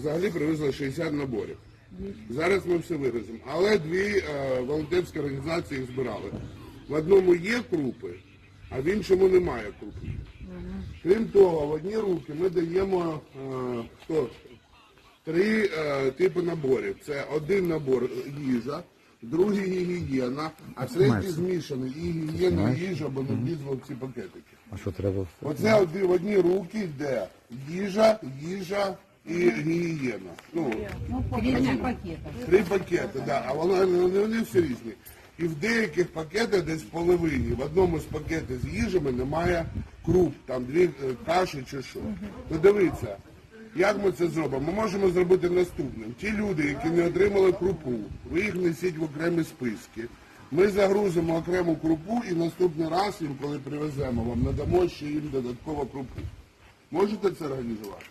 взагалі привезли 60 наборів. Зараз ми все вивеземо. Але дві е, волонтерські організації збирали. В одному є крупи, а в іншому немає крупи. Крім того, в одні руки ми даємо е, хто? три е, типи наборів. Це один набор їжа, другий гігієна, а третій змішаний і гігієна, і їжа, бо не влізло в ці пакетики. А що треба? Оце в одні руки йде їжа, їжа і гігієна. Ну, Три пакета. Три пакети, да, а воно вони, вони всі різні. І в деяких пакетах десь в половині, в одному з пакетів з їжами немає круп, там дві е, каші чи що. Ну дивіться, як ми це зробимо? Ми можемо зробити наступним. Ті люди, які не отримали крупу, ви їх несіть в окремі списки. Ми загрузимо окрему крупу і наступний раз їм, коли привеземо, вам надамо ще їм додатково крупу. Можете це організувати?